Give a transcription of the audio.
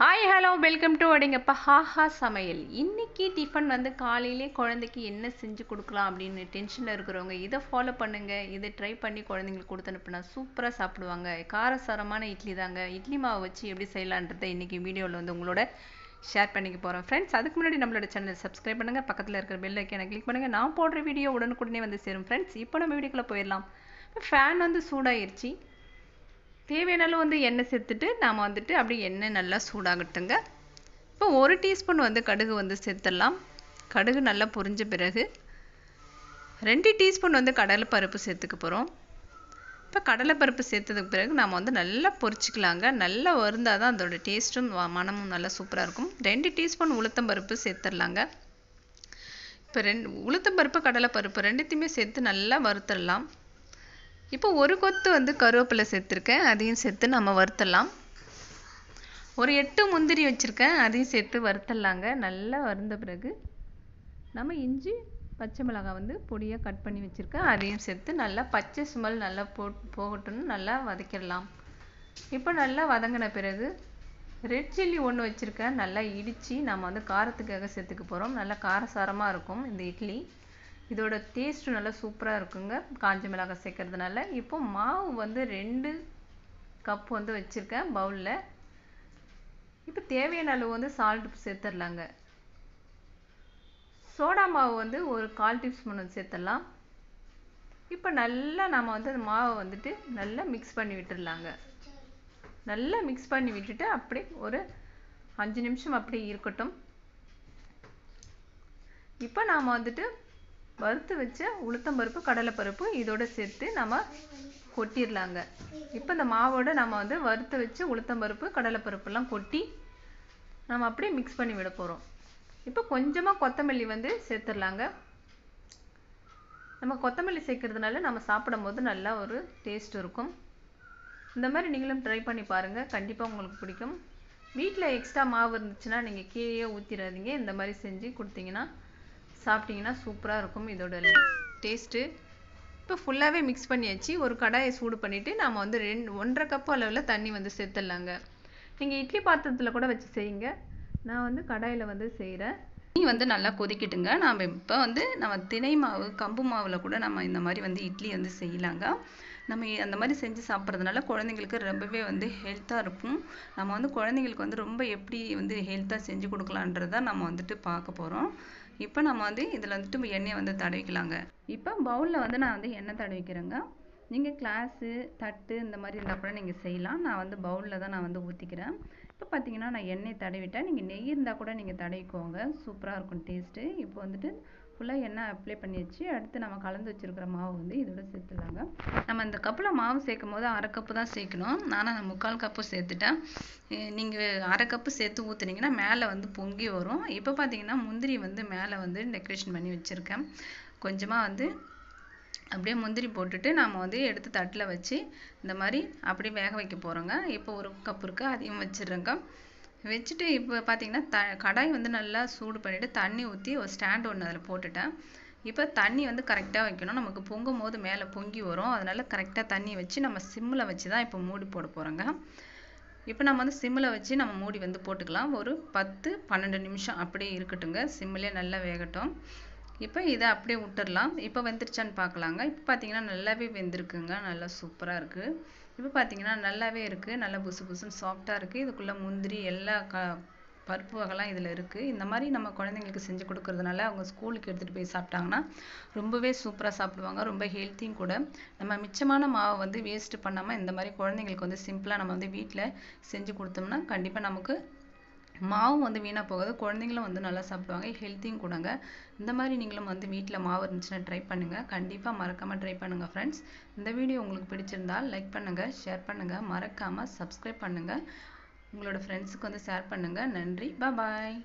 Hi hello welcome to அடிங்கப்பா ஹாஹா சமையல். இன்னைக்கு டிஃபன் வந்து காலையிலே குழந்தைக்கு என்ன செஞ்சு கொடுக்கலாம் அப்படின்னு டென்ஷனில் இருக்கிறவங்க இதை ஃபாலோ பண்ணுங்கள் இதை ட்ரை பண்ணி குழந்தைங்களுக்கு கொடுத்து அனுப்புனா சூப்பராக சாப்பிடுவாங்க. காரசாரமான இட்லி தாங்க. இட்லி மாவு வச்சு எப்படி செய்யலான்றதை இன்றைக்கி வீடியோவில் வந்து உங்களோட ஷேர் பண்ணிக்க போகிறோம் ஃப்ரெண்ட்ஸ் அதுக்கு முன்னாடி நம்மளோட சேனல் சப்ஸ்கிரைப் பண்ணுங்கள் பக்கத்தில் இருக்கிற பெல் ஐக்கானை கிளிக் பண்ணுங்கள் நான் போடுற வீடியோ உடனுக்குடனே வந்து சேரும். ஃப்ரெண்ட்ஸ் இப்போ நம்ம வீடியோக்குள்ளே போயிடலாம். ஃபேன் வந்து சூடாயிருச்சு. தேவையான அளவு வந்து எண்ணெய் சேர்த்துட்டு நாம் வந்துட்டு அப்படியே எண்ணெய் நல்லா சூடாகட்டுங்க. இப்போ ஒரு டீஸ்பூன் வந்து கடுகு வந்து சேர்த்துடலாம். கடுகு நல்லா பொரிஞ்ச பிறகு ரெண்டு டீஸ்பூன் வந்து கடலைப்பருப்பு சேர்த்துக்க போகிறோம் இப்போ கடலைப்பருப்பு சேர்த்ததுக்கு பிறகு நாம் வந்து நல்லா பொரிச்சிக்கலாங்க. நல்லா வருந்தால் தான் அதோட டேஸ்ட்டும் மனமும் நல்லா சூப்பராக இருக்கும். ரெண்டு டீஸ்பூன் உளுத்தம்பருப்பு சேர்த்துடலாங்க. இப்போ ரெண்டு உளுத்தம்பருப்பு கடலைப்பருப்பு ரெண்டுத்தையுமே சேர்த்து நல்லா வறுத்துடலாம். இப்போ ஒரு கொத்து வந்து கருவேப்பிலை சேர்த்துருக்கேன். அதையும் சேர்த்து நம்ம வறுத்தலாம். ஒரு எட்டு முந்திரி வச்சுருக்கேன். அதையும் சேர்த்து வறுத்தலாங்க. நல்லா வறுந்த பிறகு நம்ம இஞ்சி பச்சை மிளகாய் வந்து பொடியாக கட் பண்ணி வச்சுருக்கேன். அதையும் சேர்த்து நல்லா பச்சை ஸ்மெல் நல்லா போ போகட்டும்னு நல்லா வதக்கிடலாம். இப்போ நல்லா வதங்கின பிறகு ரெட் சில்லி ஒன்று வச்சுருக்கேன். நல்லா இடித்து நம்ம வந்து காரத்துக்காக சேர்த்துக்க போகிறோம் நல்லா காரசாரமாக இருக்கும் இந்த இட்லி. இதோட டேஸ்ட்டு நல்லா சூப்பராக இருக்குங்க. காஞ்ச மிளகாய் சேர்க்கறதுனால. இப்போ மாவு வந்து ரெண்டு கப் வந்து வச்சுருக்கேன் பவுலில் இப்போ தேவையான அளவு வந்து சால்ட் சேர்த்துடலாங்க. சோடா மாவு வந்து ஒரு கால் டீஸ்பூன் வந்து சேர்த்துடலாம். இப்போ நல்லா நம்ம வந்து அந்த மாவை வந்துட்டு நல்லா மிக்ஸ் பண்ணி விட்டுடலாங்க. நல்லா மிக்ஸ் பண்ணி விட்டுட்டு அப்படியே ஒரு அஞ்சு நிமிஷம் அப்படியே இருக்கட்டும். இப்போ நாம் வந்துட்டு வறுத்து வச்ச உளுத்தம்பருப்பு கடலைப்பருப்பு இதோட சேர்த்து நம்ம கொட்டிடலாங்க இப்போ இந்த மாவோட நம்ம வந்து வறுத்து வச்சு உளுத்தம்பருப்பு கடலைப்பருப்புலாம் கொட்டி நம்ம அப்படியே மிக்ஸ் பண்ணி விட போகிறோம் இப்போ கொஞ்சமாக கொத்தமல்லி வந்து சேர்த்துடலாங்க நம்ம கொத்தமல்லி சேர்க்கறதுனால நம்ம சாப்பிடும் போது நல்லா ஒரு டேஸ்ட் இருக்கும். இந்த மாதிரி நீங்களும் ட்ரை பண்ணி பாருங்கள் கண்டிப்பாக உங்களுக்கு பிடிக்கும். வீட்டில் எக்ஸ்ட்ரா மாவு இருந்துச்சுன்னா நீங்கள் கீழே ஊற்றிடாதீங்க இந்த மாதிரி செஞ்சு கொடுத்தீங்கன்னா சாப்பிட்டிங்கன்னா சூப்பராக இருக்கும் இதோட டேஸ்ட்டு. இப்போ ஃபுல்லாகவே மிக்ஸ் பண்ணியாச்சு ஒரு கடாயை சூடு பண்ணிவிட்டு நாம் வந்து ரெண்டு ஒன்றரை கப் அளவில் தண்ணி வந்து சேர்த்துடலாங்க. நீங்கள் இட்லி பாத்திரத்தில் கூட வச்சு செய்யுங்க. நான் வந்து கடாயில் வந்து செய்கிறேன் தண்ணி வந்து நல்லா கொதிக்கிட்டுங்க. நாம் இப்போ வந்து நம்ம திணை மாவு கம்பு மாவில் கூட நம்ம இந்த மாதிரி வந்து இட்லி வந்து செய்யலாங்க. நம்ம அந்த மாதிரி செஞ்சு சாப்பிட்றதுனால குழந்தைங்களுக்கு ரொம்பவே வந்து ஹெல்த்தாக இருக்கும். நம்ம வந்து குழந்தைங்களுக்கு வந்து ரொம்ப எப்படி வந்து ஹெல்த்தாக செஞ்சு கொடுக்கலான்றதை நம்ம வந்துட்டு பார்க்க போகிறோம் இப்போ நம்ம வந்து இதில் வந்துட்டு எண்ணெயை வந்து தடவிக்கலாங்க. இப்போ பவுலில் வந்து நான் வந்து எண்ணெய் தடவிக்கிறேங்க. நீங்கள் கிளாஸு தட்டு இந்த மாதிரி இருந்தால் கூட நீங்கள் செய்யலாம். நான் வந்து பவுலில் தான் நான் வந்து ஊற்றிக்கிறேன் இப்போ பார்த்தீங்கன்னா நான் எண்ணெய் தடவிட்டேன். நீங்கள் நெய் இருந்தால் கூட நீங்கள் தடவிக்கோங்க. சூப்பராக இருக்கும் டேஸ்ட்டு இப்போ வந்துட்டு ஃபுல்லாக எண்ணெய் அப்ளை பண்ணி வச்சு அடுத்து நம்ம கலந்து வச்சுருக்கிற மாவு வந்து இதோட சேர்த்துடலாங்க. நம்ம இந்த கப்பில் மாவு சேர்க்கும் போது அரை கப்பு தான் சேர்க்கணும். நானும் நான் முக்கால் கப்பு சேர்த்துட்டேன். நீங்கள் அரை கப்பு சேர்த்து ஊற்றுனீங்கன்னா மேலே வந்து பொங்கி வரும். இப்போ பார்த்தீங்கன்னா முந்திரி வந்து மேலே வந்து டெக்கரேஷன் பண்ணி வச்சுருக்கேன். கொஞ்சமாக வந்து அப்படியே முந்திரி போட்டுட்டு நாம் வந்து எடுத்து தட்டில் வச்சு இந்த மாதிரி அப்படியே வேக வைக்க போகிறோங்க இப்போ ஒரு கப் இருக்குது அதையும் வச்சிடுறேங்க. வச்சுட்டு இப்போ பார்த்தீங்கன்னா த கடாய் வந்து நல்லா சூடு பண்ணிவிட்டு தண்ணி ஊற்றி ஒரு ஸ்டாண்ட் ஒன்று அதில் போட்டுட்டேன். இப்போ தண்ணி வந்து கரெக்டாக வைக்கணும். நமக்கு பொங்கும் போது மேலே பொங்கி வரும். அதனால் கரெக்டாக தண்ணி வச்சு நம்ம சிம்மில் வச்சு தான் இப்போ மூடி போட போகிறோங்க இப்போ நம்ம வந்து சிம்மில் வச்சு நம்ம மூடி வந்து போட்டுக்கலாம். ஒரு பத்து பன்னெண்டு நிமிஷம் அப்படியே இருக்கட்டுங்க சிம்மிலே நல்லா வேகட்டும். இப்போ இதை அப்படியே விட்டுடலாம் இப்போ வெந்துருச்சான்னு பார்க்கலாங்க. இப்போ பார்த்தீங்கன்னா நல்லாவே வெந்திருக்குங்க. நல்லா சூப்பராக இருக்குது இப்போ பார்த்தீங்கன்னா நல்லாவே இருக்குது நல்லா புசு புசுன்னு சாஃப்டாக இருக்குது இதுக்குள்ளே முந்திரி எல்லா க பருப்பு வகைலாம் இதில் இருக்குது இந்த மாதிரி நம்ம குழந்தைங்களுக்கு செஞ்சு கொடுக்கறதுனால அவங்க ஸ்கூலுக்கு எடுத்துகிட்டு போய் சாப்பிட்டாங்கன்னா ரொம்பவே சூப்பராக சாப்பிடுவாங்க. ரொம்ப ஹெல்த்தியும் கூட. நம்ம மிச்சமான மாவை வந்து வேஸ்ட்டு பண்ணாமல் இந்த மாதிரி குழந்தைங்களுக்கு வந்து சிம்பிளாக நம்ம வந்து வீட்டில் செஞ்சு கொடுத்தோம்னா கண்டிப்பாக நமக்கு மாவும் வந்து வீணாக போகாது. குழந்தைங்களும் வந்து நல்லா சாப்பிடுவாங்க. ஹெல்த்தியும் கூடங்க. இந்த மாதிரி நீங்களும் வந்து வீட்டில் மாவு இருந்துச்சுன்னா ட்ரை பண்ணுங்கள் கண்டிப்பாக மறக்காமல் ட்ரை பண்ணுங்கள் ஃப்ரெண்ட்ஸ் இந்த வீடியோ உங்களுக்கு பிடிச்சிருந்தால் லைக் பண்ணுங்கள் ஷேர் பண்ணுங்கள் மறக்காமல் சப்ஸ்கிரைப் பண்ணுங்கள் உங்களோட ஃப்ரெண்ட்ஸுக்கு வந்து ஷேர் பண்ணுங்கள் நன்றி. பாய்